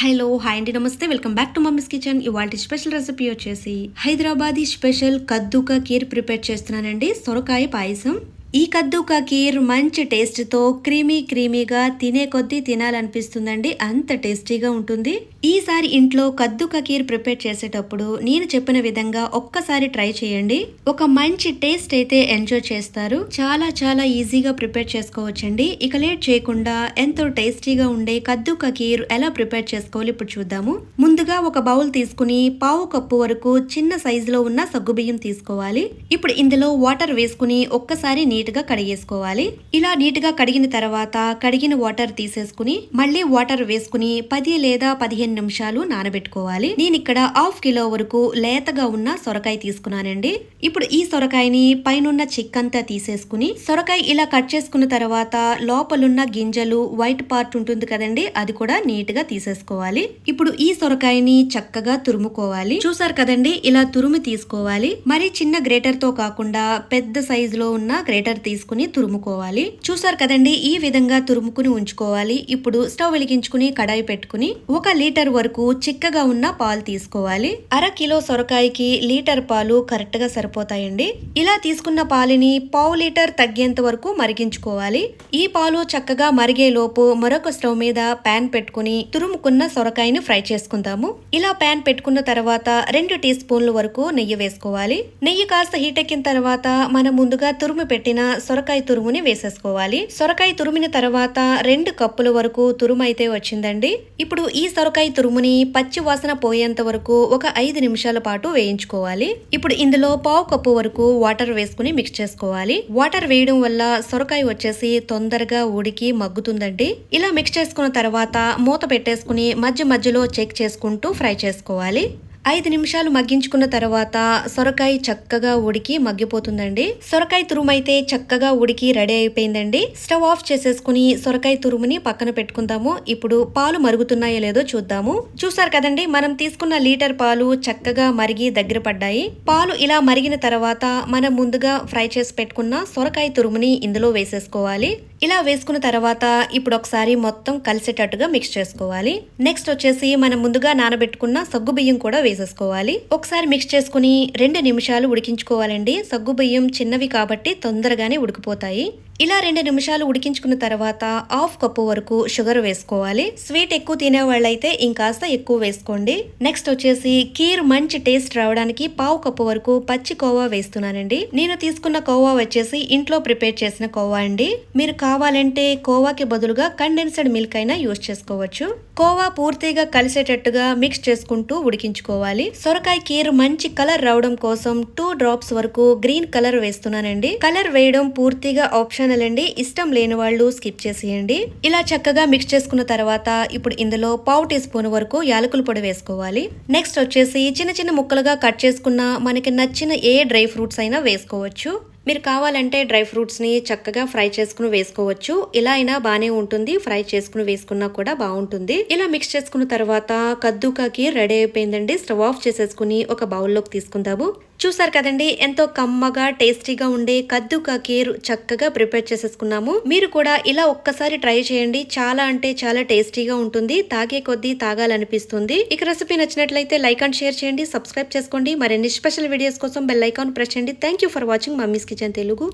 Hello hi అండి నమస్తే. Welcome back to mummy's kitchen. ఇవాళ స్పెషల్ రెసిపీ వచ్చేసి హైదరాబాదీ స్పెషల్ కద్దుక కీర్ ప్రిపేర్ చేస్తున్నానండి. సొరకాయ పాయసం. ఈ కద్దుకా కీర్ మంచి టేస్ట్తో క్రీమీ క్రీమీగా తినే కొద్దీ తినాలనిపిస్తుందండి. అంత టేస్టీగా ఉంటుంది. ఈసారి ఇంట్లో కద్దుకా కీర్ ప్రిపేర్ చేసేటప్పుడు నేను చెప్పిన విధంగా ఒక్కసారి ట్రై చేయండి. ఒక మంచి టేస్ట్ అయితే ఎంజాయ్ చేస్తారు. చాలా చాలా ఈజీగా ప్రిపేర్ చేసుకోవచ్చండి. ఇక లేట్ చేయకుండా ఎంతో టేస్టీగా ఉండే కద్దుకా కీర్ ఎలా ప్రిపేర్ చేసుకోవాలి ఇప్పుడు చూద్దాము. ముందుగా ఒక బౌల్ తీసుకుని పావు కప్పు వరకు చిన్న సైజులో ఉన్న సగ్గుబియ్యం తీసుకోవాలి. ఇప్పుడు ఇందులో వాటర్ వేసుకుని ఒక్కసారి నీట్గా కడిగేసుకోవాలి. ఇలా నీట్గా కడిగిన తర్వాత కడిగిన వాటర్ తీసేసుకుని మళ్ళీ వాటర్ వేసుకుని పది లేదా పదిహేను నిమిషాలు నానబెట్టుకోవాలి. నేను ఇక్కడ హాఫ్ కిలో వరకు లేతగా ఉన్న సొరకాయ తీసుకున్నానండి. ఇప్పుడు ఈ సొరకాయని పైనున్న చిక్కంతా తీసేసుకుని సొరకాయ ఇలా కట్ చేసుకున్న తర్వాత లోపలున్న గింజలు వైట్ పార్ట్ ఉంటుంది కదండి అది కూడా నీట్గా తీసేసుకోవాలి. ఇప్పుడు ఈ సొరకాయని చక్కగా తురుముకోవాలి. చూసారు కదండి ఇలా తురుము తీసుకోవాలి. మరి చిన్న గ్రేటర్తో కాకుండా పెద్ద సైజులో ఉన్న గ్రేటర్ తీసుకుని తురుముకోవాలి. చూసారు కదండి ఈ విధంగా తురుముకుని ఉంచుకోవాలి. ఇప్పుడు స్టవ్ వెలిగించుకుని కడాయి పెట్టుకుని ఒక లీటర్ వరకు చిక్కగా ఉన్న పాలు తీసుకోవాలి. అర కిలో సొరకాయకి లీటర్ పాలు కరెక్ట్గా సరిపోతాయండి. ఇలా తీసుకున్న పాలని పావు లీటర్ తగ్గేంత వరకు మరిగించుకోవాలి. ఈ పాలు చక్కగా మరిగే లోపు మరొక స్టవ్ మీద పాన్ పెట్టుకుని తురుముకున్న సొరకాయని ఫ్రై చేసుకుందాము. ఇలా పాన్ పెట్టుకున్న తర్వాత రెండు టీ స్పూన్ల వరకు నెయ్యి వేసుకోవాలి. నెయ్యి కాస్త హీట్ ఎక్కిన తర్వాత మనం ముందుగా తురుము పెట్టిన సొరకాయ తురుముని వేసేసుకోవాలి. సొరకాయ తురిమిన తర్వాత రెండు కప్పుల వరకు తురుము అయితే వచ్చిందండి. ఇప్పుడు ఈ సొరకాయ తురుముని పచ్చి వాసన పోయేంత వరకు ఒక ఐదు నిమిషాల పాటు వేయించుకోవాలి. ఇప్పుడు ఇందులో పావు కప్పు వరకు వాటర్ వేసుకుని మిక్స్ చేసుకోవాలి. వాటర్ వేయడం వల్ల సొరకాయ వచ్చేసి తొందరగా ఉడికి మగ్గుతుందండి. ఇలా మిక్స్ చేసుకున్న తర్వాత మూత పెట్టేసుకుని మధ్య మధ్యలో చెక్ చేసుకుంటూ ఫ్రై చేసుకోవాలి. ఐదు నిమిషాలు మగ్గించుకున్న తర్వాత సొరకాయ చక్కగా ఉడికి మగ్గిపోతుందండి. సొరకాయ తురుము అయితే చక్కగా ఉడికి రెడీ అయిపోయిందండి. స్టవ్ ఆఫ్ చేసేసుకుని సొరకాయ తురుముని పక్కన పెట్టుకుందాము. ఇప్పుడు పాలు మరుగుతున్నాయో లేదో చూద్దాము. చూసారు కదండి మనం తీసుకున్న లీటర్ పాలు చక్కగా మరిగి దగ్గర పడ్డాయి. పాలు ఇలా మరిగిన తర్వాత మనం ముందుగా ఫ్రై చేసి పెట్టుకున్న సొరకాయ తురుముని ఇందులో వేసేసుకోవాలి. ఇలా వేసుకున్న తర్వాత ఇప్పుడు ఒకసారి మొత్తం కలిసేటట్టుగా మిక్స్ చేసుకోవాలి. నెక్స్ట్ వచ్చేసి మనం ముందుగా నానబెట్టుకున్న సగ్గు బియ్యం కూడా వేసేసుకోవాలి. ఒకసారి మిక్స్ చేసుకుని రెండు నిమిషాలు ఉడికించుకోవాలండి. సగ్గు బియ్యం చిన్నవి కాబట్టి తొందరగానే ఉడికిపోతాయి. ఇలా రెండు నిమిషాలు ఉడికించుకున్న తర్వాత హాఫ్ కప్పు వరకు షుగర్ వేసుకోవాలి. స్వీట్ ఎక్కువ తినే వాళ్ళైతే ఇంకాస్త ఎక్కువ వేసుకోండి. నెక్స్ట్ వచ్చేసి కీర్ మంచి టేస్ట్ రావడానికి పావు కప్పు వరకు పచ్చి కోవా వేస్తున్నానండి. నేను తీసుకున్న కోవా వచ్చేసి ఇంట్లో ప్రిపేర్ చేసిన కోవా అండి. మీరు కావాలంటే కోవాకి బదులుగా కండెన్స్డ్ మిల్క్ అయినా యూజ్ చేసుకోవచ్చు. కోవా పూర్తిగా కలిసేటట్టుగా మిక్స్ చేసుకుంటూ ఉడికించుకోవాలి. సొరకాయ కీర్ మంచి కలర్ రావడం కోసం టూ డ్రాప్స్ వరకు గ్రీన్ కలర్ వేస్తున్నానండి. కలర్ వేయడం పూర్తిగా ఆప్షన్ ఆప్షనల్ అండి ఇష్టం లేని వాళ్ళు స్కిప్ చేసేయండి. ఇలా చక్కగా మిక్స్ చేసుకున్న తర్వాత ఇప్పుడు ఇందులో పావు టీ స్పూన్ వరకు యాలకుల పొడి వేసుకోవాలి. నెక్స్ట్ వచ్చేసి చిన్న చిన్న ముక్కలుగా కట్ చేసుకున్న మనకి నచ్చిన ఏ డ్రై ఫ్రూట్స్ అయినా వేసుకోవచ్చు. మీరు కావాలంటే డ్రై ఫ్రూట్స్ని చక్కగా ఫ్రై చేసుకుని వేసుకోవచ్చు. ఇలా అయినా బాగానే ఉంటుంది. ఫ్రై చేసుకుని వేసుకున్నా కూడా బాగుంటుంది. ఇలా మిక్స్ చేసుకున్న తర్వాత కద్దుకాకి రెడీ అయిపోయిందండి. స్టవ్ ఆఫ్ చేసేసుకుని ఒక బౌల్లోకి తీసుకుందాము. చూసారు కదండి ఎంతో కమ్మగా టేస్టీగా ఉండే కద్దుకా కీర్ చక్కగా ప్రిపేర్ చేసేసుకున్నాము. మీరు కూడా ఇలా ఒక్కసారి ట్రై చేయండి. చాలా అంటే చాలా టేస్టీగా ఉంటుంది. తాగే కొద్దీ తాగాలనిపిస్తుంది. ఇక రెసిపీ నచ్చినట్లయితే లైక్ అండ్ షేర్ చేయండి. సబ్స్క్రైబ్ చేసుకోండి. మరిన్ని స్పెషల్ వీడియోస్ కోసం బెల్ ఐకాన్ ప్రెస్ చేయండి. Thank you for watching mummy's kitchen Telugu.